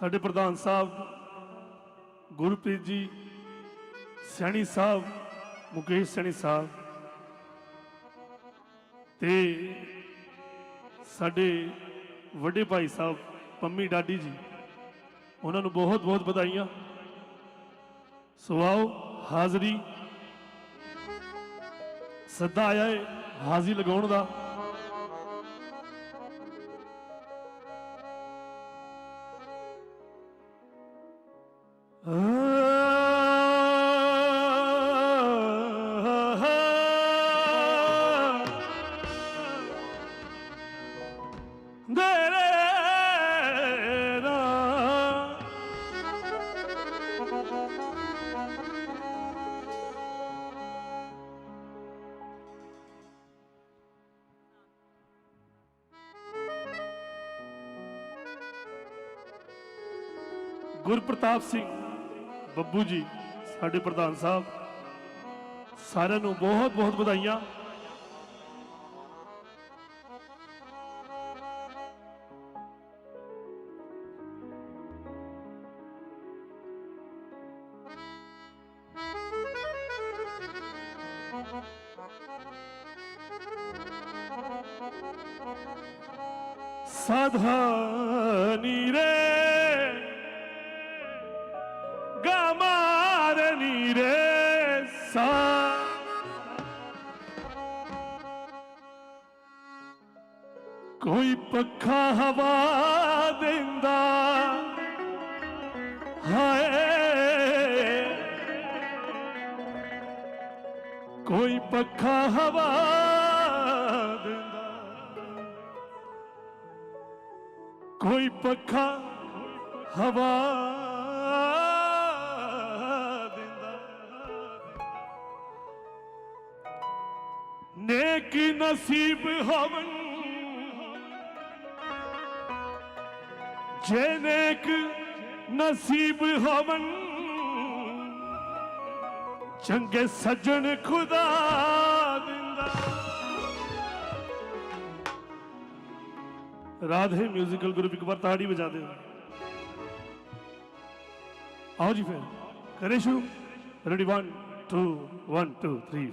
ਸਾਡੇ ਪ੍ਰਧਾਨ ਸਾਹਿਬ, ਗੁਰਪ੍ਰੀਤ ਜੀ, ਸੈਣੀ ਸਾਹਿਬ, ਮੁਕੇਸ਼ ਸੈਣੀ ਸਾਹਿਬ ਤੇ ਸਾਡੇ ਵੱਡੇ ਭਾਈ ਸਾਹਿਬ, ਪੰਮੀ ਡਾਡੀ ਜੀ, ਉਹਨਾਂ ਨੂੰ ਬਹੁਤ ਬਹੁਤ ਵਧਾਈਆਂ। ਸੋ ਆਓ, ਹਾਜ਼ਰੀ। ਸੱਦਾ ਆਇਆ ਹੈ ਹਾਜ਼ਰੀ ਲਗਾਉਣ ਦਾ। ਗੁਰਪ੍ਰਤਾਪ ਸਿੰਘ ਬੱਬੂ ਜੀ ਸਾਡੇ ਪ੍ਰਧਾਨ ਸਾਹਿਬ ਸਾਰਿਆਂ ਨੂੰ ਬਹੁਤ ਬਹੁਤ ਵਧਾਈਆਂ। ਕੋਈ ਪੱਖਾ ਹਵਾ ਦਿੰਦਾ। ਹਾਏ। ਕੋਈ ਪੱਖਾ ਹਵਾ ਦਿੰਦਾ। ਕੋਈ ਪੱਖਾ ਹਵਾ ਦਿੰਦਾ। ਨੇਕ ਨਸੀਬ ਹੋਵਨ ਜੇ ਨੇਕ ਨਸੀਬ ਹੋਵਨ ਚੰਗੇ ਸੱਜਣ ਖੁਦਾ ਦਿੰਦਾ ਰਾਧੇ ਮਿਊਜ਼ੀਕਲ ਗਰੁੱਪ ਇੱਕ ਵਾਰ ਤਾੜੀ ਵਜਾ ਦਿਓ ਆਓ ਜੀ ਫਿਰ ਕਰੇ ਸ਼ੁਰੂ ਰੈਡੀ 1 2 1 2 3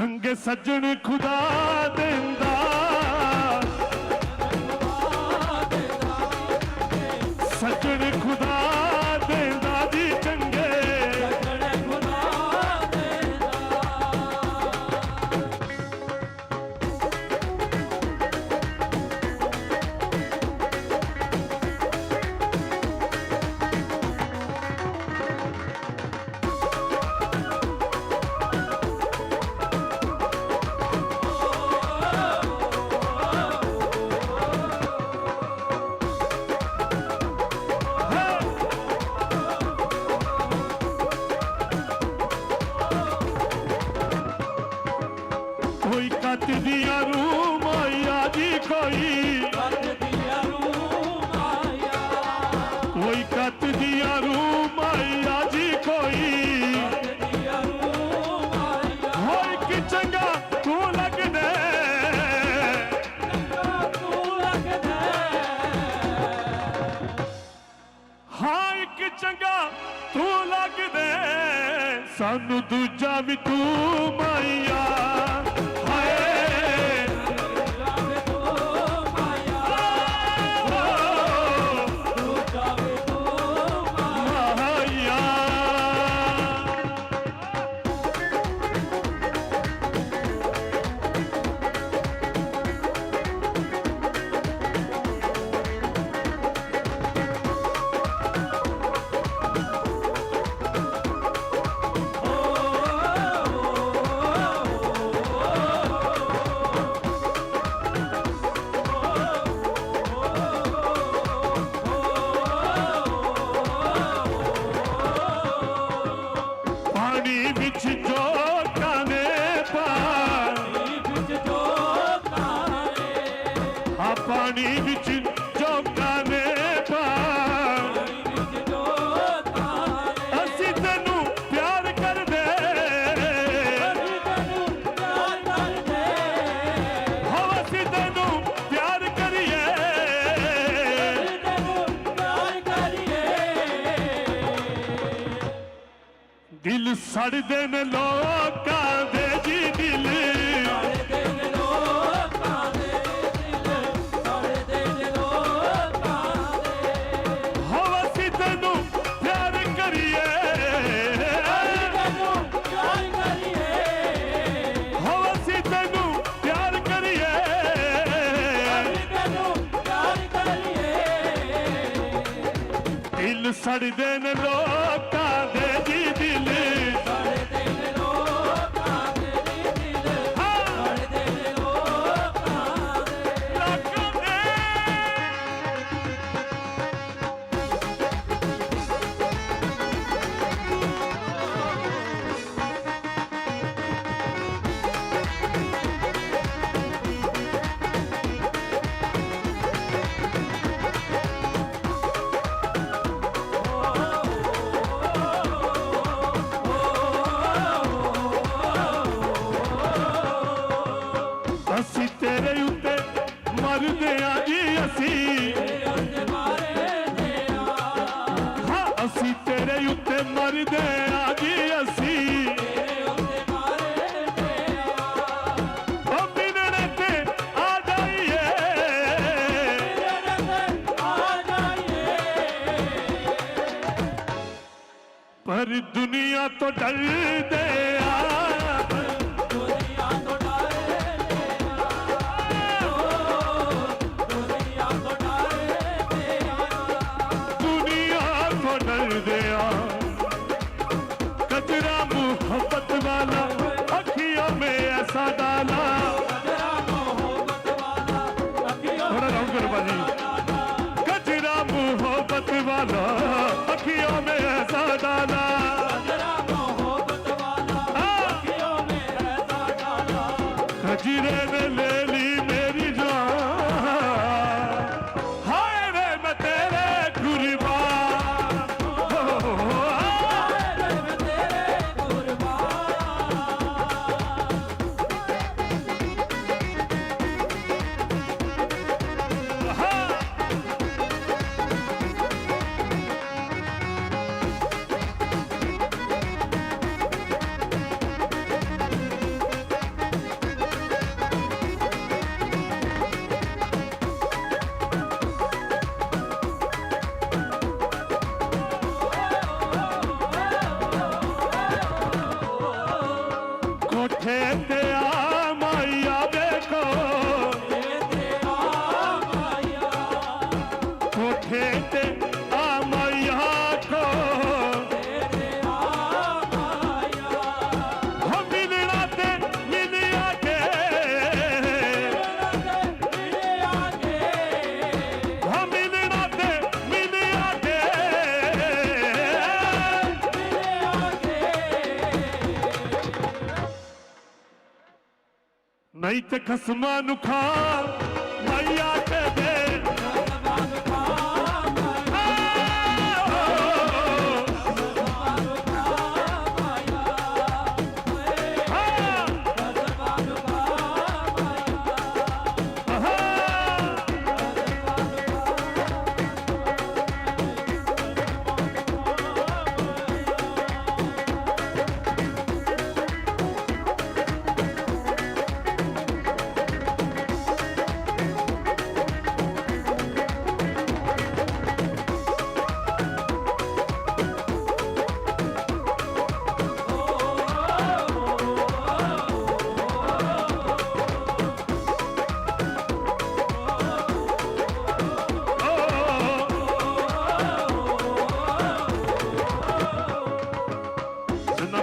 ਚੰਗੇ ਸੱਜਣ ਖੁਦਾ ਕੋਈ ਕੱਤ ਦੀਆਂ ਰੂ ਮਾਇਆ। ਕੋਈ ਕੱਤ ਦੀਆਂ ਰੂ ਮਾਇਆ ਜੀ ਕੋਈ ਹੋਈ ਕਿ ਚੰਗਾ ਤੂੰ ਲੱਗਦਾ ਇੱਕ ਚੰਗਾ ਤੂੰ ਲੱਗਦਾ ਸਾਨੂੰ ਦੂਜਾ ਵੀ ਤੂੰ ਮਾਇਆ। ਦਿਲ ਸੜਦੇ ਨੇ ਲੋਕਾਂ ਦੇ ਜੀ ਦਿਲ। ਹੋ ਅਸੀਂ ਤੈਨੂੰ ਪਿਆਰ ਕਰੀਏ। ਹੋ ਅਸੀਂ ਤੈਨੂੰ ਪਿਆਰ ਕਰੀਏ। ਦਿਲ ਸੜਦੇ ਨੇ ਲੋਕ love. ਖਸਮਾਂ ਨੂੰ ਖਾ ਮਾਈਆ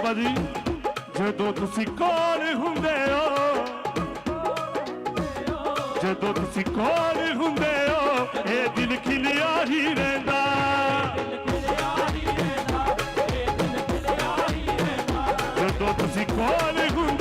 ਬਾਬਾ ਜੀ ਜਦੋਂ ਤੁਸੀਂ ਕੋਲ ਹੁੰਦੇ ਹੋ, ਜਦੋਂ ਤੁਸੀਂ ਕੋਲ ਹੁੰਦੇ ਹੋ, ਇਹ ਦਿਲ ਖਿਲਿਆ ਹੀ ਰਹਿੰਦਾ। ਜਦੋਂ ਤੁਸੀਂ ਕੋਲ ਹੁੰਦੇ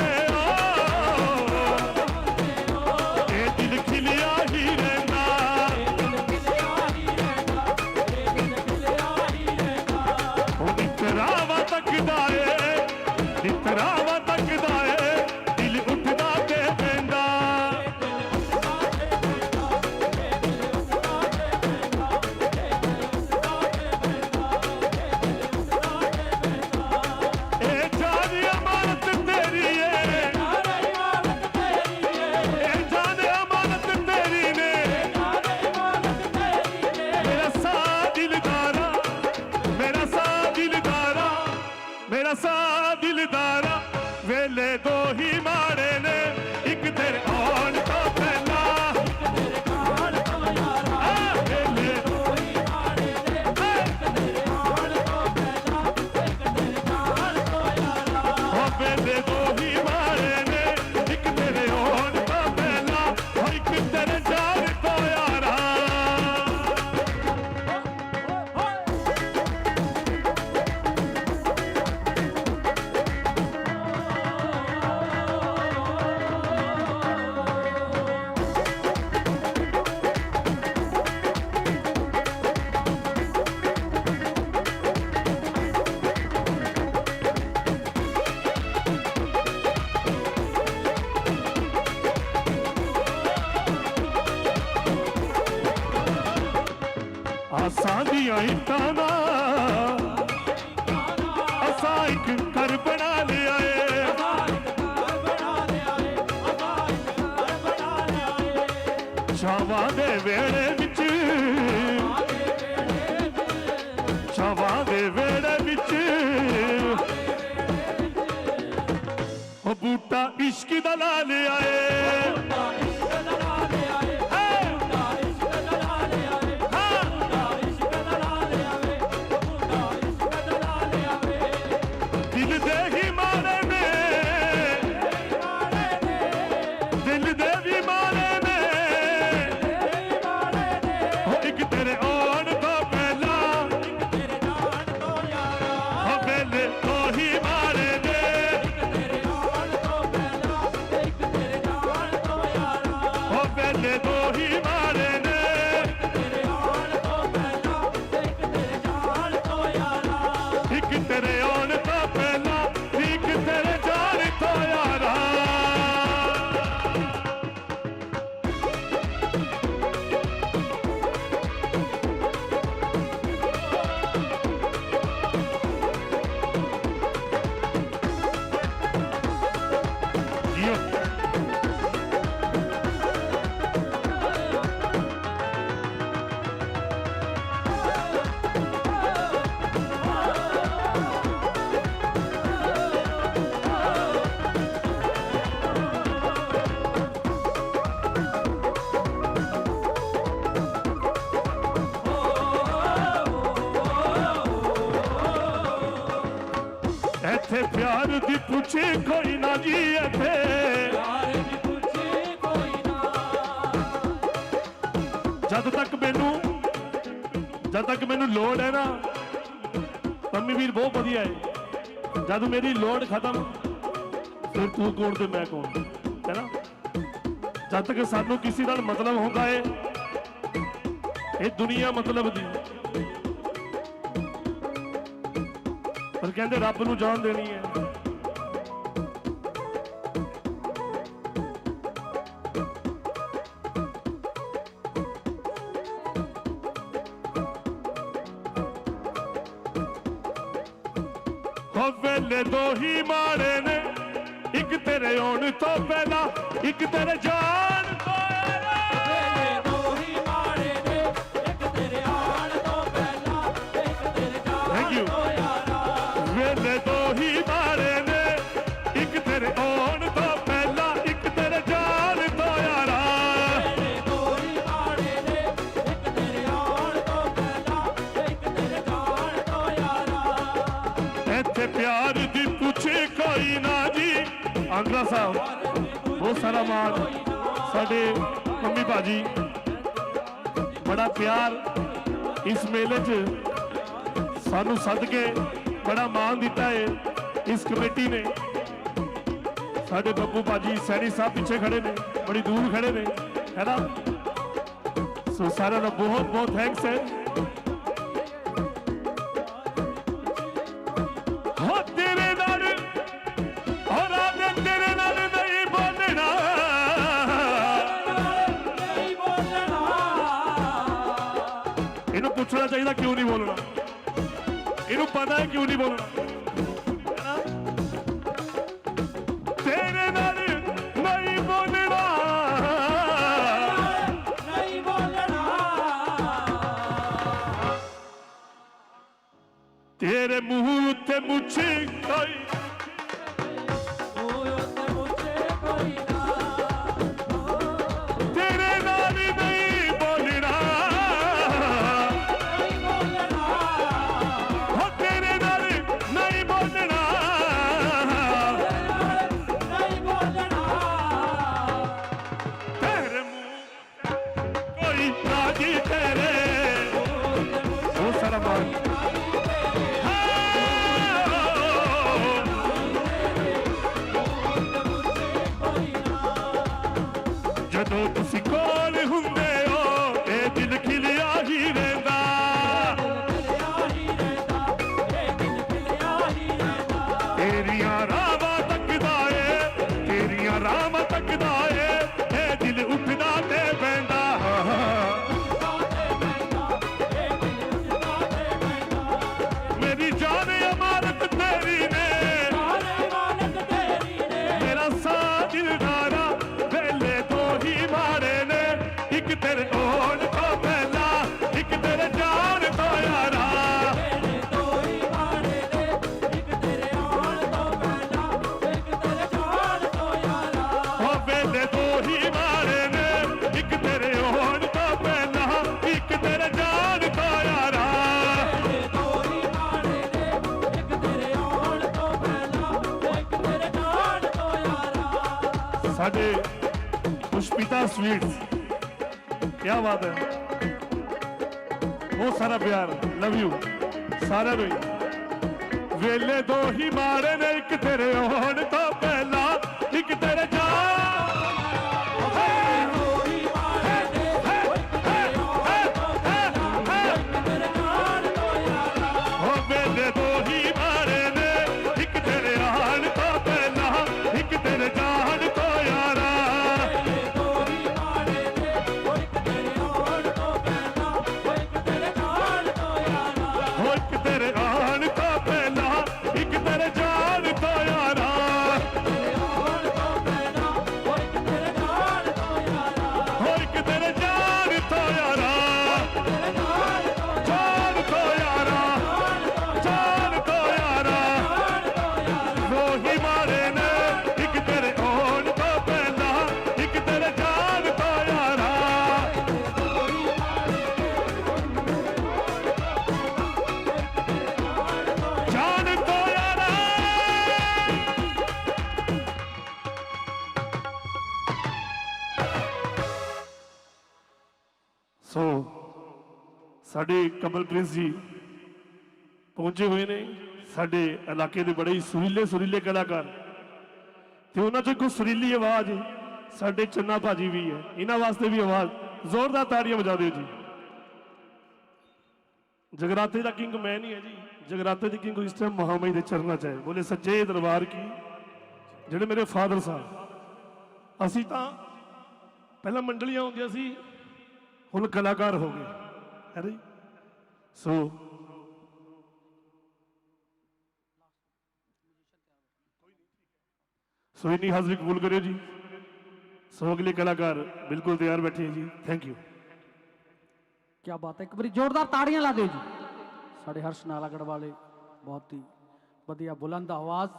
ਆਸਾਂ ਦਾ ਅਸਾਂ ਇੱਕ ਘਰ ਬਣਾ ਲਿਆ ਏ ਸ਼ਾਵਾ ਦੇ ਵੇੜੇ ਵਿੱਚ। ਸ਼ਾਵਾ ਦੇ ਵੇੜੇ ਵਿੱਚ। ਉਹ ਬੂਟਾ ਇਸ਼ਕ ਦਾ ਲਾ ਲਿਆ ਏ ਇੱਥੇ ਦੀ ਪੁੱਛੇ ਕੋਈ ਨਾ ਜੀ ਇੱਥੇ ਜਦ ਤੱਕ ਮੈਨੂੰ ਜਦ ਤੱਕ ਮੈਨੂੰ ਲੋੜ ਹੈ ਨਾ ਪੰਮੀ ਵੀਰ ਬਹੁਤ ਵਧੀਆ ਹੈ ਜਦ ਮੇਰੀ ਲੋੜ ਖਤਮ ਫਿਰ ਤੂੰ ਕੌਣ ਤੇ ਮੈਂ ਕੌਣ ਹੈ ਨਾ ਜਦ ਤੱਕ ਸਾਨੂੰ ਕਿਸੇ ਨਾਲ ਮਤਲਬ ਹੁੰਦਾ ਹੈ ਇਹ ਦੁਨੀਆ ਮਤਲਬ ਦੀ ਪਰ ਕਹਿੰਦੇ ਰੱਬ ਨੂੰ ਜਾਣ ਦੇਣੀ ਹੈ ਹੋ ਵੇਲੇ ਦੋ ਹੀ ਮਾੜੇ ਨੇ। ਇੱਕ ਤੇਰੇ ਆਉਣ ਤੋਂ ਪਹਿਲਾਂ ਇੱਕ ਤੇਰੇ ਜਾਣ ਆਂਗਲਾ ਸਾਹਿਬ, ਬਹੁਤ ਸਾਰਾ ਮਾਣ ਸਾਡੇ ਮੰਮੀ ਭਾਜੀ। ਬੜਾ ਪਿਆਰ ਇਸ ਮੇਲੇ 'ਚ ਸਾਨੂੰ ਸੱਦ ਕੇ ਬੜਾ ਮਾਣ ਦਿੱਤਾ ਹੈ ਇਸ ਕਮੇਟੀ ਨੇ। ਸਾਡੇ ਬੱਬੂ ਭਾਜੀ ਸੈਣੀ ਸਾਹਿਬ ਪਿੱਛੇ ਖੜੇ ਨੇ, ਬੜੀ ਦੂਰ ਖੜੇ ਨੇ, ਹੈ ਨਾ? ਸੋ ਸਾਰਿਆਂ ਦਾ ਬਹੁਤ ਬਹੁਤ ਥੈਂਕਸ ਹੈ। ਹੈ ਕਿਉਂ ਨਹੀਂ ਬੋਲਣਾ? ਤੇਰੇ ਨਾਲ ਨਹੀਂ ਬੋਲਣਾ। ਤੇਰੇ ਮੂੰਹ ਉੱਤੇ ਮੁੱਛੀ ਕੋਈ ਸਾਡੇ ਪੁਸ਼ਪਿਤਾ ਸਵੀਟਸ ਕੀ ਬਾਤ ਹੈ। ਬਹੁਤ ਸਾਰਾ ਪਿਆਰ। ਲਵ ਯੂ ਸਾਰਿਆਂ ਨੂੰ ਵੇਲੇ ਦੋ ਹੀ ਮਾਰੇ ਨੇ, ਇੱਕ ਤੇਰੇ ਹੋਣ ਤੋਂ ਪਹਿਲਾਂ, ਇੱਕ ਤੇਰੇ ਸਾਡੇ ਕਮਲ ਪ੍ਰਿੰਸ ਜੀ ਪਹੁੰਚੇ ਹੋਏ ਨੇ, ਸਾਡੇ ਇਲਾਕੇ ਦੇ ਬੜੇ ਸੁਰੀਲੇ ਸੁਰੀਲੇ ਕਲਾਕਾਰ। ਤੇ ਉਹਨਾਂ ਚੋਂ ਕੋਈ ਸੁਰੀਲੀ ਆਵਾਜ਼, ਸਾਡੇ ਚੰਨਾ ਭਾਜੀ ਵੀ ਹੈ। ਇਹਨਾਂ ਵਾਸਤੇ ਵੀ ਆਵਾਜ਼, ਜ਼ੋਰਦਾਰ ਤਾੜੀਆਂ ਵਜਾ ਦਿਓ ਜੀ। ਜਗਰਾਤੇ ਦਾ ਕਿੰਗ ਮੈਂ ਨਹੀਂ ਹੈ ਜੀ। ਜਗਰਾਤੇ ਦੀ ਕਿੰਗ ਇਸ ਟਾਈਮ ਮਹਾਮਾਈ ਦੇ ਚਰਨਾਂ 'ਚ ਹੈ। ਬੋਲੇ, ਸੱਚੇ ਦਰਬਾਰ ਕੀ? ਜਿਹੜੇ ਮੇਰੇ ਫਾਦਰ ਸਾਹਿਬ। ਅਸੀਂ ਤਾਂ ਪਹਿਲਾਂ ਮੰਡਲੀਆਂ ਹੁੰਦੀਆਂ ਸੀ, ਹੁਣ ਕਲਾਕਾਰ ਹੋ ਗਏ। ਹੈ ਜੀ? ਸੋ ਸੋ ਇੰਨੀ ਹਾਜ਼ਰੀ ਕਬੂਲ ਕਰਿਓ ਜੀ। ਸੋ ਅਗਲੇ ਕਲਾਕਾਰ ਬਿਲਕੁਲ ਤਿਆਰ ਬੈਠੇ ਜੀ। ਥੈਂਕ ਯੂ ਕੀ ਬਾਤ ਹੈ। ਇੱਕ ਵਾਰੀ ਜ਼ੋਰਦਾਰ ਤਾੜੀਆਂ ਲਾ ਦਿਓ ਜੀ। ਸਾਡੇ ਹਰਸ਼ ਨਾਲਾਗੜ ਵਾਲੇ ਬਹੁਤ ਹੀ ਵਧੀਆ ਬੁਲੰਦ ਆਵਾਜ਼।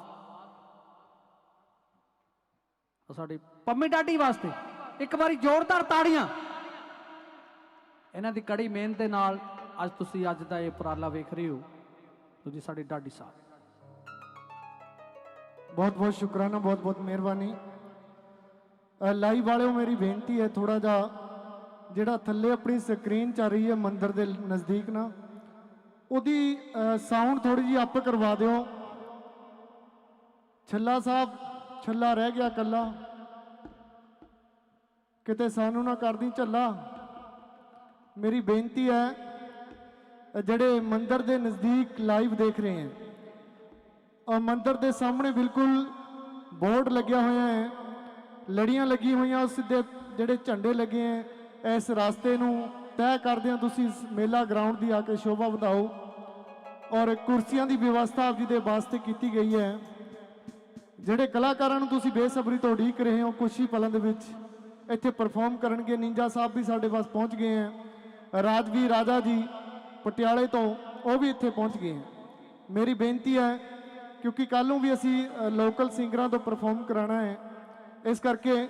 ਸਾਡੇ ਪੰਮੀ ਡਾਡੀ ਵਾਸਤੇ ਇੱਕ ਵਾਰੀ ਜ਼ੋਰਦਾਰ ਤਾੜੀਆਂ। ਇਹਨਾਂ ਦੀ ਕੜੀ ਮਿਹਨਤ ਦੇ ਨਾਲ ਅੱਜ ਤੁਸੀਂ ਅੱਜ ਦਾ ਇਹ ਉਪਰਾਲਾ ਵੇਖ ਰਹੇ ਹੋ। ਤੁਸੀਂ ਸਾਡੇ ਡਾਡੀ ਸਾਹਿਬ। ਬਹੁਤ ਬਹੁਤ ਸ਼ੁਕਰਾਨਾ, ਬਹੁਤ ਬਹੁਤ ਮਿਹਰਬਾਨੀ। ਲਾਈਵ ਵਾਲਿਓ, ਮੇਰੀ ਬੇਨਤੀ ਹੈ ਥੋੜਾ ਜਿਹਾ, ਜਿਹੜਾ ਥੱਲੇ ਆਪਣੀ ਸਕਰੀਨ ਚੱਲ ਰਹੀ ਹੈ ਮੰਦਰ ਦੇ ਨਜ਼ਦੀਕ ਨਾ, ਉਹਦੀ ਸਾਊਂਡ ਥੋੜੀ ਜੀ ਅਪ ਕਰਵਾ ਦਿਓ। ਛੱਲਾ ਸਾਹਿਬ, ਛੱਲਾ ਰਹਿ ਗਿਆ ਕੱਲਾ ਕਿਤੇ ਸਾਨੂੰ ਨਾ ਕਰਦੀ ਝੱਲਾ। ਮੇਰੀ ਬੇਨਤੀ ਹੈ ਜਿਹੜੇ ਮੰਦਰ ਦੇ ਨਜ਼ਦੀਕ ਲਾਈਵ ਦੇਖ ਰਹੇ ਹੈ। ਔਰ ਮੰਦਿਰ ਦੇ ਸਾਹਮਣੇ ਬਿਲਕੁਲ ਬੋਰਡ ਲੱਗਿਆ ਹੋਇਆ ਹੈ। ਲੜੀਆਂ ਲੱਗੀ ਹੋਈਆਂ ਉਸ ਦੇ ਜਿਹੜੇ ਝੰਡੇ ਲੱਗੇ ਹੈ, ਇਸ ਰਾਸਤੇ ਨੂੰ ਤੈਅ ਕਰਦੇ ਆ ਤੁਸੀਂ ਮੇਲਾ ਗਰਾਊਂਡ ਦੀ ਆ ਕੇ ਸ਼ੋਭਾ ਵਧਾਓ। ਔਰ ਕੁਰਸੀਆਂ ਦੀ ਵਿਵਸਥਾ ਆਪ ਜੀ ਦੇ ਵਾਸਤੇ ਕੀਤੀ ਗਈ ਹੈ। ਜਿਹੜੇ ਕਲਾਕਾਰਾਂ ਨੂੰ ਤੁਸੀਂ ਬੇਸਬਰੀ ਤੋਂ ਉਡੀਕ ਰਹੇ ਹੋ ਕੁਛ ਹੀ ਦੇ ਵਿੱਚ, ਇੱਥੇ ਪਰਫਾਰਮ ਕਰਨਗੇ। ਨਿੰਜਾ ਸਾਹਿਬ ਵੀ ਸਾਡੇ ਪਾਸ ਪਹੁੰਚ ਗਏ ਹੈ। ਰਾਜਵੀਰ ਰਾਜਾ ਜੀ ਪਟਿਆਲੇ ਤੋਂ ਉਹ ਵੀ ਇੱਥੇ ਪਹੁੰਚ ਗਏ ਮੇਰੀ ਬੇਨਤੀ ਹੈ, ਕਿਉਂਕਿ ਕੱਲ ਨੂੰ ਵੀ ਅਸੀਂ ਲੋਕਲ ਸਿੰਗਰਾਂ ਤੋਂ ਪਰਫਾਰਮ ਕਰਾਉਣਾ ਹੈ। ਇਸ ਕਰਕੇ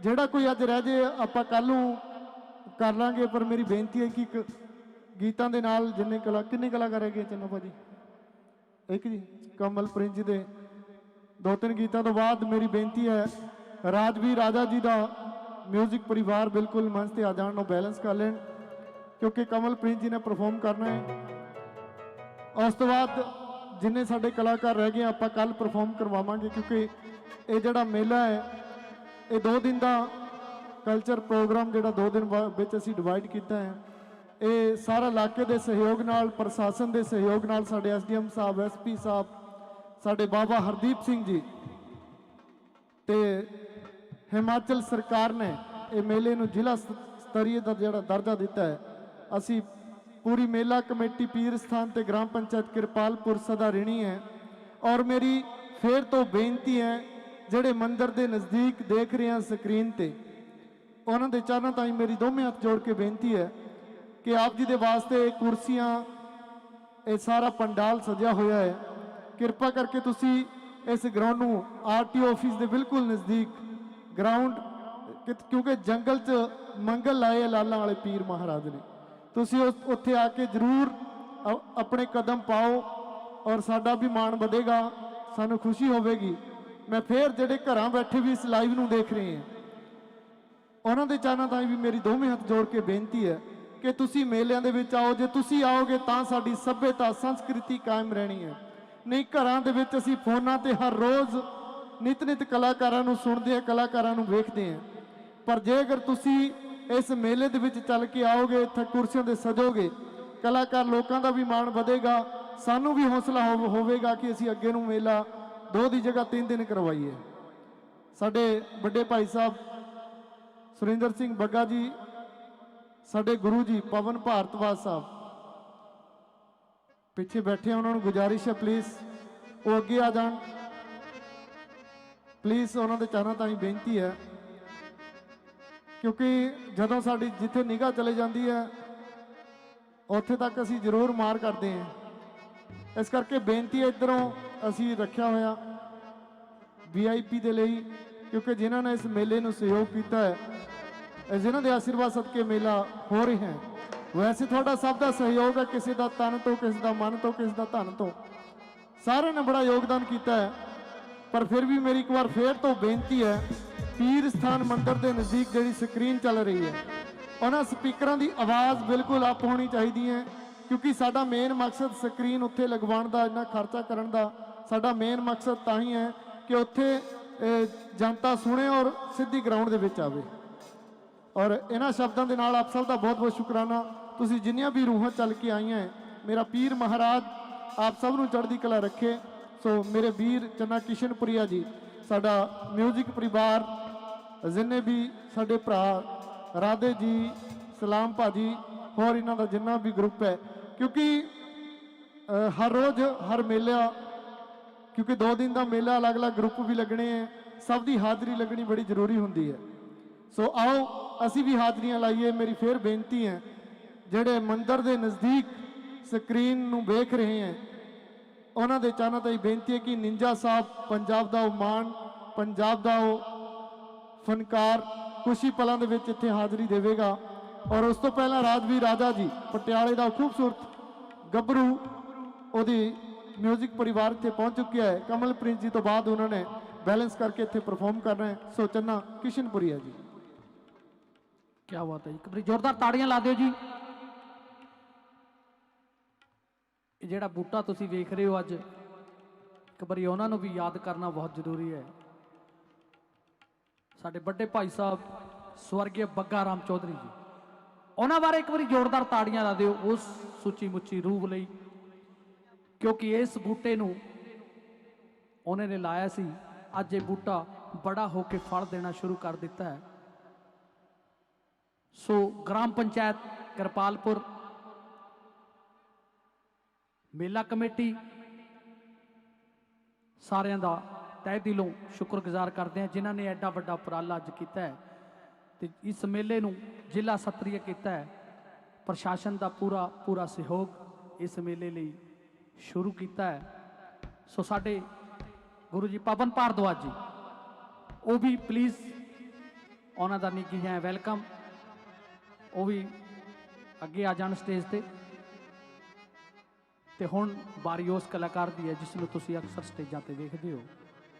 ਜਿਹੜਾ ਕੋਈ ਅੱਜ ਰਹਿ ਜੇ, ਆਪਾਂ ਕੱਲ ਨੂੰ ਕਰ ਲਾਂਗੇ, ਪਰ ਮੇਰੀ ਬੇਨਤੀ ਹੈ ਕਿ ਇੱਕ ਗੀਤਾਂ ਦੇ ਨਾਲ ਜਿੰਨੇ ਕਲਾ, ਕਿੰਨੇ ਕਲਾਕਾਰ ਹੈਗੇ ਚੰਨੋ ਭਾਜੀ? ਇੱਕ ਜੀ, ਕਮਲ ਪ੍ਰਿੰਜ ਦੇ ਦੋ ਤਿੰਨ ਗੀਤਾਂ ਤੋਂ ਬਾਅਦ ਮੇਰੀ ਬੇਨਤੀ ਹੈ, ਰਾਜਵੀਰ ਰਾਜਾ ਜੀ ਦਾ 뮤직 ਪਰਿਵਾਰ ਬਿਲਕੁਲ ਮੰਚ ਤੇ ਆ ਜਾਣ ਨੂੰ ਬੈਲੈਂਸ ਕਰ ਲੈਣ। ਕਿਉਂਕਿ ਕਮਲਪ੍ਰੀਤ ਜੀ ਨੇ ਪਰਫਾਰਮ ਕਰਨਾ ਹੈ। ਉਸ ਤੋਂ ਬਾਅਦ ਜਿੰਨੇ ਸਾਡੇ ਕਲਾਕਾਰ ਰਹਿ ਗਏ, ਆਪਾਂ ਕੱਲ ਪਰਫਾਰਮ ਕਰਵਾਵਾਂਗੇ ਕਿਉਂਕਿ ਇਹ ਜਿਹੜਾ ਮੇਲਾ ਹੈ, ਇਹ ਦੋ ਦਿਨ ਦਾ ਕਲਚਰ ਪ੍ਰੋਗਰਾਮ ਜਿਹੜਾ ਦੋ ਦਿਨ ਬਾ- ਵਿੱਚ ਅਸੀਂ ਡਿਵਾਈਡ ਕੀਤਾ ਹੈ। ਇਹ ਸਾਰਾ ਇਲਾਕੇ ਦੇ ਸਹਿਯੋਗ ਨਾਲ, ਪ੍ਰਸ਼ਾਸਨ ਦੇ ਸਹਿਯੋਗ ਨਾਲ ਸਾਡੇ ਐਸਡੀਐਮ ਸਾਹਿਬ, ਐਸਪੀ ਸਾਹਿਬ, ਸਾਡੇ ਬਾਬਾ ਹਰਦੀਪ ਸਿੰਘ ਜੀ ਤੇ ਹਿਮਾਚਲ ਸਰਕਾਰ ਨੇ ਇਹ ਮੇਲੇ ਨੂੰ ਜ਼ਿਲ੍ਹਾ ਸ- ਸਤਰੀਏ ਦਾ ਜਿਹੜਾ ਦਰਜਾ ਦਿੱਤਾ ਹੈ। ਅਸੀਂ ਪੂਰੀ ਮੇਲਾ ਕਮੇਟੀ ਪੀਰ ਸਥਾਨ ਤੇ ਗ੍ਰਾਮ ਪੰਚਾਇਤ ਕਿਰਪਾਲਪੁਰ ਸਦਾ ਰਿਣੀ ਹੈ। ਔਰ ਮੇਰੀ ਫੇਰ ਤੋਂ ਬੇਨਤੀ ਹੈ, ਜਿਹੜੇ ਮੰਦਰ ਦੇ ਨਜ਼ਦੀਕ ਦੇਖ ਰਹੇ ਆ ਸਕਰੀਨ ਤੇ, ਉਹਨਾਂ ਦੇ ਚਰਨਾਂ ਤਾਈਂ ਮੇਰੀ ਦੋਵੇਂ ਹੱਥ ਜੋੜ ਕੇ ਬੇਨਤੀ ਹੈ ਕਿ ਆਪ ਜੀ ਦੇ ਵਾਸਤੇ ਕੁਰਸੀਆਂ, ਇਹ ਸਾਰਾ ਪੰਡਾਲ ਸਜਿਆ ਹੋਇਆ ਹੈ। ਕਿਰਪਾ ਕਰਕੇ ਤੁਸੀਂ ਇਸ ਗਰਾਊਂਡ ਨੂੰ ਆਰਟੀਓ ਆਫਿਸ ਦੇ ਬਿਲਕੁਲ ਨਜ਼ਦੀਕ ਗਰਾਊਂਡ ਕਿਉਂਕਿ ਜੰਗਲ 'ਚ ਮੰਗਲ ਲਾਏ ਆ ਲਾਲਾਂ ਵਾਲੇ ਪੀਰ ਮਹਾਰਾਜ ਨੇ। ਤੁਸੀਂ ਉਸ- ਉੱਥੇ ਆ ਕੇ ਜ਼ਰੂਰ ਆਪਣੇ ਕਦਮ ਪਾਓ ਔਰ ਸਾਡਾ ਵੀ ਮਾਣ ਵਧੇਗਾ, ਸਾਨੂੰ ਖੁਸ਼ੀ ਹੋਵੇਗੀ। ਮੈਂ ਫੇਰ ਜਿਹੜੇ ਘਰਾਂ ਬੈਠੇ ਵੀ ਇਸ ਲਾਈਵ ਨੂੰ ਦੇਖ ਰਹੇ ਆ ਉਹਨਾਂ ਦੇ ਚਾਹਨਾ ਤਾਂ ਵੀ ਮੇਰੀ ਦੋਵੇਂ ਹੱਥ ਜੋੜ ਕੇ ਬੇਨਤੀ ਹੈ ਕਿ ਤੁਸੀਂ ਮੇਲਿਆਂ ਦੇ ਵਿੱਚ ਆਓ, ਜੇ ਤੁਸੀਂ ਆਓਗੇ ਤਾਂ ਸਾਡੀ ਸੱਭਿਅਤਾ, ਸੰਸਕ੍ਰਿਤੀ ਕਾਇਮ ਰਹਿਣੀ ਹੈ। ਨਹੀਂ, ਘਰਾਂ ਦੇ ਵਿੱਚ ਅਸੀਂ ਫੋਨਾਂ ਤੇ ਹਰ ਰੋਜ਼ ਨਿਤ ਨਿਤ ਕਲਾਕਾਰਾਂ ਨੂੰ ਸੁਣਦੇ ਆ ਕਲਾਕਾਰਾਂ ਨੂੰ ਵੇਖਦੇ ਆ ਪਰ ਜੇ ਅਗਰ ਤੁਸੀਂ ਇਸ ਮੇਲੇ ਦੇ ਵਿੱਚ ਚੱਲ ਕੇ ਆਓਗੇ ਇੱਥੇ ਕੁਰਸੀਆਂ ਦੇ ਸਜੋਗੇ ਕਲਾਕਾਰ ਲੋਕਾਂ ਦਾ ਵੀ ਮਾਣ ਵਧੇਗਾ ਸਾਨੂੰ ਵੀ ਹੌਸਲਾ ਹੋਵੇਗਾ ਕਿ ਅਸੀਂ ਅੱਗੇ ਨੂੰ ਮੇਲਾ ਦੋ ਦੀ ਜਗ੍ਹਾ ਤਿੰਨ ਦਿਨ ਕਰਵਾਈਏ। ਸਾਡੇ ਵੱਡੇ ਭਾਈ ਸਾਹਿਬ ਸੁਰਿੰਦਰ ਸਿੰਘ ਬੱਗਾ ਜੀ ਸਾਡੇ ਗੁਰੂ ਜੀ ਪਵਨ ਭਾਰਤਵਾਜ ਸਾਹਿਬ ਪਿੱਛੇ ਬੈਠੇ ਆ, ਉਹਨਾਂ ਨੂੰ ਗੁਜ਼ਾਰਿਸ਼ ਹੈ ਪਲੀਜ਼ ਉਹ ਅੱਗੇ ਆ ਜਾਣ। ਪਲੀਜ਼ ਉਹਨਾਂ ਦੇ ਚਰਨਾਂ ਤਾਈਂ ਬੇਨਤੀ ਹੈ ਕਿਉਂਕਿ ਜਦੋਂ ਸਾਡੀ ਜਿੱਥੇ ਨਿਗਾਹ ਚਲੇ ਜਾਂਦੀ ਹੈ, ਉੱਥੇ ਤੱਕ ਅਸੀਂ ਜ਼ਰੂਰ ਮਾਰ ਕਰਦੇ ਹਾਂ। ਇਸ ਕਰਕੇ ਬੇਨਤੀ ਹੈ ਇਧਰੋਂ ਅਸੀਂ ਰੱਖਿਆ ਹੋਇਆ ਵੀਆਈਪੀ ਦੇ ਲਈ, ਕਿਉਂਕਿ ਜਿਨ੍ਹਾਂ ਨੇ ਇਸ ਮੇਲੇ ਨੂੰ ਸਹਿਯੋਗ ਕੀਤਾ ਹੈ ਜਿਨ੍ਹਾਂ ਦੇ ਆਸ਼ੀਰਵਾਦ ਸਦਕੇ ਮੇਲਾ ਹੋ ਰਿਹਾ ਹੈ। ਵੈਸੇ ਤੁਹਾਡਾ ਸਭ ਦਾ ਸਹਿਯੋਗ ਹੈ ਕਿਸੇ ਦਾ ਤਨ ਤੋਂ, ਕਿਸੇ ਦਾ ਮਨ ਤੋਂ, ਕਿਸੇ ਦਾ ਧਨ ਤੋਂ। ਸਾਰਿਆਂ ਨੇ ਬੜਾ ਯੋਗਦਾਨ ਕੀਤਾ ਹੈ, ਪਰ ਫਿਰ ਵੀ ਮੇਰੀ ਇੱਕ ਵਾਰ ਫੇਰ ਤੋਂ ਬੇਨਤੀ ਹੈ ਪੀਰ ਸਥਾਨ ਮੰਦਿਰ ਦੇ ਨਜ਼ਦੀਕ ਜਿਹੜੀ ਸਕਰੀਨ ਚੱਲ ਰਹੀ ਹੈ ਉਹਨਾਂ ਸਪੀਕਰਾਂ ਦੀ ਆਵਾਜ਼ ਬਿਲਕੁਲ ਅਪ ਹੋਣੀ ਚਾਹੀਦੀ ਹੈ ਕਿਉਂਕਿ ਸਾਡਾ ਮੇਨ ਮਕਸਦ ਸਕਰੀਨ ਉੱਥੇ ਲਗਵਾਉਣ ਦਾ ਇੰਨਾ ਖਰਚਾ ਕਰਨ ਦਾ ਸਾਡਾ ਮੇਨ ਮਕਸਦ ਤਾਂ ਹੀ ਹੈ ਕਿ ਉੱਥੇ ਜਨਤਾ ਸੁਣੇ ਔਰ ਸਿੱਧੀ ਗਰਾਊਂਡ ਦੇ ਵਿੱਚ ਆਵੇ। ਔਰ ਇਹਨਾਂ ਸ਼ਬਦਾਂ ਦੇ ਨਾਲ ਆਪ ਸਭ ਦਾ ਬਹੁਤ ਬਹੁਤ ਸ਼ੁਕਰਾਨਾ। ਤੁਸੀਂ ਜਿੰਨੀਆਂ ਵੀ ਰੂਹਾਂ ਚੱਲ ਕੇ ਆਈਆਂ ਹੈ, ਮੇਰਾ ਪੀਰ ਮਹਾਰਾਜ ਆਪ ਸਭ ਨੂੰ ਚੜ੍ਹਦੀ ਕਲਾ ਰੱਖੇ। ਸੋ ਮੇਰੇ ਵੀਰ ਚੰਨਾ ਕਿਸ਼ਨਪੁਰੀਆ ਜੀ ਸਾਡਾ 뮤직 ਪਰਿਵਾਰ ਜਿੰਨੇ ਵੀ ਸਾਡੇ ਭਰਾ ਰਾਧੇ ਜੀ, ਸਲਾਮ ਭਾਜੀ, ਹੋਰ ਇਹਨਾਂ ਦਾ ਜਿੰਨਾ ਵੀ ਗਰੁੱਪ ਹੈ, ਕਿਉਂਕਿ ਹਰ ਰੋਜ਼ ਹਰ ਮੇਲਾ, ਕਿਉਂਕਿ ਦੋ ਦਿਨ ਦਾ ਮੇਲਾ ਅਲੱਗ-ਅਲੱਗ ਗਰੁੱਪ ਵੀ ਲੱਗਣੇ ਹੈ, ਸਭ ਦੀ ਹਾਜ਼ਰੀ ਲੱਗਣੀ ਬੜੀ ਜ਼ਰੂਰੀ ਹੁੰਦੀ ਹੈ। ਸੋ ਆਓ, ਅਸੀਂ ਵੀ ਹਾਜ਼ਰੀਆਂ ਲਾਈਏ, ਮੇਰੀ ਫੇਰ ਬੇਨਤੀ ਹੈ, ਜਿਹੜੇ ਮੰਦਰ ਦੇ ਨਜ਼ਦੀਕ ਸਕਰੀਨ ਨੂੰ ਵੇਖ ਰਹੇ ਹੈ, ਉਹਨਾਂ ਦੇ ਚਾਹਨਾ ਤਾਂ ਇਹ ਬੇਨਤੀ ਹੈ ਕਿ ਨਿੰਜਾ ਸਾਹਿਬ ਪੰਜਾਬ ਦਾ ਉਹ ਮਾਣ, ਪੰਜਾਬ ਦਾ ਉਹ ਫਨਕਾਰ ਖੁਸ਼ੀ ਪਲਾਂ ਦੇ ਵਿੱਚ ਇੱਥੇ ਹਾਜ਼ਰੀ ਦੇਵੇਗਾ। ਔਰ ਉਸ ਤੋਂ ਪਹਿਲਾਂ ਰਾਜਵੀਰ ਰਾਜਾ ਜੀ, ਪਟਿਆਲੇ ਦਾ ਖੂਬਸੂਰਤ ਗੱਭਰੂ ਉਹਦੀ 뮤직 ਪਰਿਵਾਰ ਇੱਥੇ ਪਹੁੰਚ ਚੁੱਕਿਆ ਹੈ। ਕਮਲਪ੍ਰੀਤ ਜੀ ਤੋਂ ਬਾਅਦ ਉਹਨਾਂ ਨੇ ਬੈਲੈਂਸ ਕਰਕੇ ਇੱਥੇ ਪਰਫਾਰਮ ਕਰਨਾ ਹੈ ਸੋ ਚੰਨਾ, ਕਿਸ਼ਨਪੁਰੀਆ ਜੀ। ਕੀ ਬਾਤ ਹੈ ਜੀ, ਇੱਕ ਵਾਰੀ ਜ਼ੋਰਦਾਰ ਤਾੜੀਆਂ ਲਾ ਦਿਓ ਜੀ। ਇਹ ਜਿਹੜਾ ਬੂਟਾ ਤੁਸੀਂ ਵੇਖ ਰਹੇ ਹੋ ਅੱਜ, ਇੱਕ ਵਾਰੀ ਉਹਨਾਂ ਨੂੰ ਵੀ ਯਾਦ ਕਰਨਾ ਬਹੁਤ ਜ਼ਰੂਰੀ ਹੈ। ਸਾਡੇ ਵੱਡੇ ਭਾਈ ਸਾਹਿਬ ਸਵਰਗੀ ਬੱਗਾ ਰਾਮ ਚੌਧਰੀ ਜੀ। ਉਹਨਾਂ ਬਾਰੇ ਇੱਕ ਵਾਰੀ ਜ਼ੋਰਦਾਰ ਤਾੜੀਆਂ ਲਾ ਦਿਓ ਉਸ ਸੁੱਚੀ ਮੁੱਚੀ ਰੂਹ ਲਈ, ਕਿਉਂਕਿ ਇਸ ਬੂਟੇ ਨੂੰ ਉਹਨੇ ਨੇ ਲਾਇਆ ਸੀ। ਅੱਜ ਇਹ ਬੂਟਾ ਬੜਾ ਹੋ ਕੇ ਫਲ ਦੇਣਾ ਸ਼ੁਰੂ ਕਰ ਦਿੱਤਾ ਹੈ। ਸੋ ਗ੍ਰਾਮ ਪੰਚਾਇਤ ਕਿਰਪਾਲਪੁਰ, ਮੇਲਾ ਕਮੇਟੀ, ਸਾਰਿਆਂ ਦਾ ਤਹਿ ਦਿਲੋਂ ਸ਼ੁਕਰਗੁਜ਼ਾਰ ਕਰਦੇ ਹਾਂ ਜਿਨ੍ਹਾਂ ਨੇ ਐਡਾ ਵੱਡਾ ਉਪਰਾਲਾ ਅੱਜ ਕੀਤਾ ਹੈ। ਤੇ ਇਸ ਮੇਲੇ ਨੂੰ ਜ਼ਿਲ੍ਹਾ ਸਤਰੀय ਕੀਤਾ ਹੈ। ਪ੍ਰਸ਼ਾਸਨ ਦਾ ਪੂਰਾ ਪੂਰਾ ਸਹਿਯੋਗ ਇਸ ਮੇਲੇ ਲਈ ਸ਼ੁਰੂ ਕੀਤਾ ਹੈ। ਸੋ ਸਾਡੇ ਗੁਰੂ ਜੀ ਪਵਨ ਭਾਰਦਵਾਜ ਜੀ, ਉਹ ਵੀ ਪਲੀਜ਼ ਉਹਨਾਂ ਦਾ ਨਿੱਘੀ ਹੈ ਵੈਲਕਮ ਉਹ ਵੀ ਅੱਗੇ ਆ ਜਾਣ ਸਟੇਜ ਤੇ। ਤੇ ਹੁਣ ਬਾਰੀ ਉਸ ਕਲਾਕਾਰ ਦੀ ਹੈ, ਜਿਸ ਨੂੰ ਤੁਸੀਂ ਅਕਸਰ ਸਟੇਜਾਂ ਤੇ ਵੇਖਦੇ ਹੋ।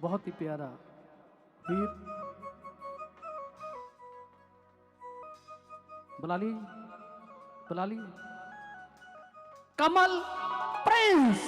ਬਹੁਤ ਹੀ ਪਿਆਰਾ ਵੀਰ ਬੁਲਾ ਲਈ ਬੁਲਾ ਲਈ ਕਮਲ ਪ੍ਰਿੰਸ